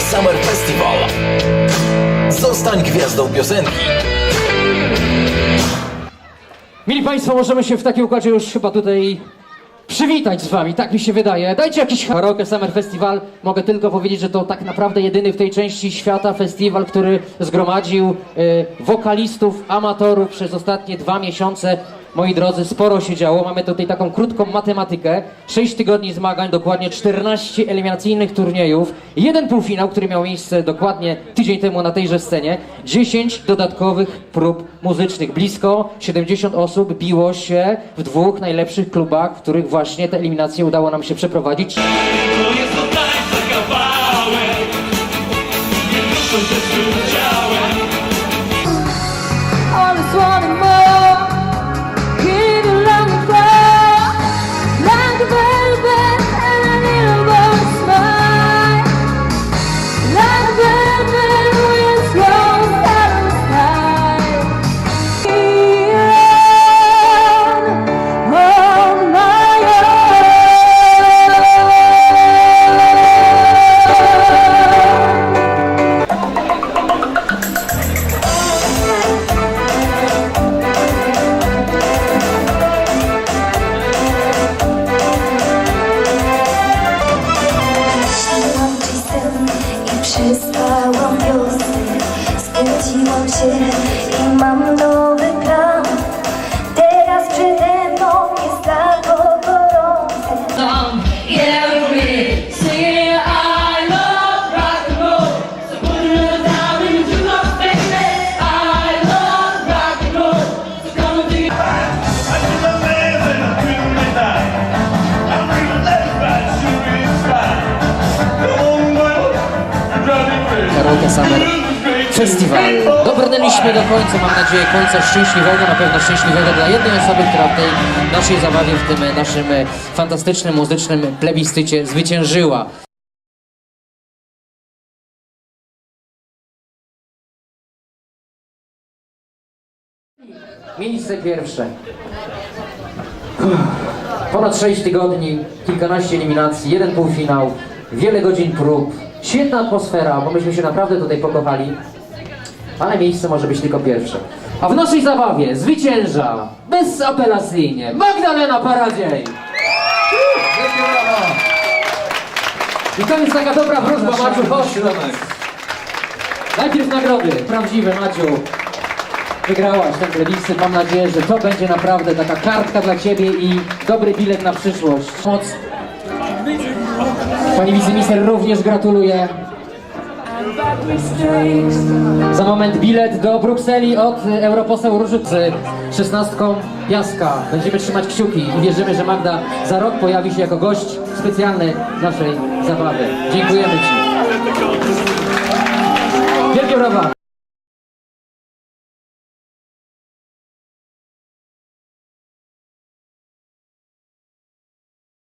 Summer Festival. Zostań gwiazdą piosenki. Mili Państwo, możemy się w takim układzie już chyba tutaj przywitać z Wami, tak mi się wydaje. Dajcie jakiś karaoke Summer Festival. Mogę tylko powiedzieć, że to tak naprawdę jedyny w tej części świata festiwal, który zgromadził y, wokalistów, amatorów przez ostatnie dwa miesiące. Moi drodzy, sporo się działo. Mamy tutaj taką krótką matematykę. 6 tygodni zmagań, dokładnie 14 eliminacyjnych turniejów. Jeden półfinał, który miał miejsce dokładnie tydzień temu na tejże scenie. 10 dodatkowych prób muzycznych. Blisko 70 osób biło się w dwóch najlepszych klubach, w których właśnie te eliminacje udało nam się przeprowadzić. To jest to tańca kawałek Nie muszą się Stwierdziłam się i mam nowy plan Teraz przede mną jest tak gorące. Yeah, we sing I love rock and roll. So put it down my baby I love rock and roll. So come do I I midnight I'm sure is driving crazy Karaoke Summer Festival. Dobrnęliśmy do końca, mam nadzieję, końca szczęśliwego, na pewno szczęśliwego dla jednej osoby, która w tej naszej zabawie, w tym naszym e, fantastycznym muzycznym plebiscycie zwyciężyła. Miejsce pierwsze. Ponad 6 tygodni, kilkanaście eliminacji, jeden półfinał, wiele godzin prób, świetna atmosfera, bo myśmy się naprawdę tutaj pokochali, ale miejsce może być tylko pierwsze. A w naszej zabawie zwycięża bezapelacyjnie Magdalena Paradziej! I to jest taka dobra wróżba, Maciu, chodź do nas. Najpierw nagrody, prawdziwe, Maciu. Wygrałaś ten plebiscyt. Mam nadzieję, że to będzie naprawdę taka kartka dla Ciebie i dobry bilet na przyszłość. Moc. Pani wiceminister również gratuluję. Za moment bilet do Brukseli od europoseł Róży z szesnastką Piaska. Będziemy trzymać kciuki i wierzymy, że Magda za rok pojawi się jako gość specjalny naszej zabawy. Dziękujemy Ci. Wielkie brawa.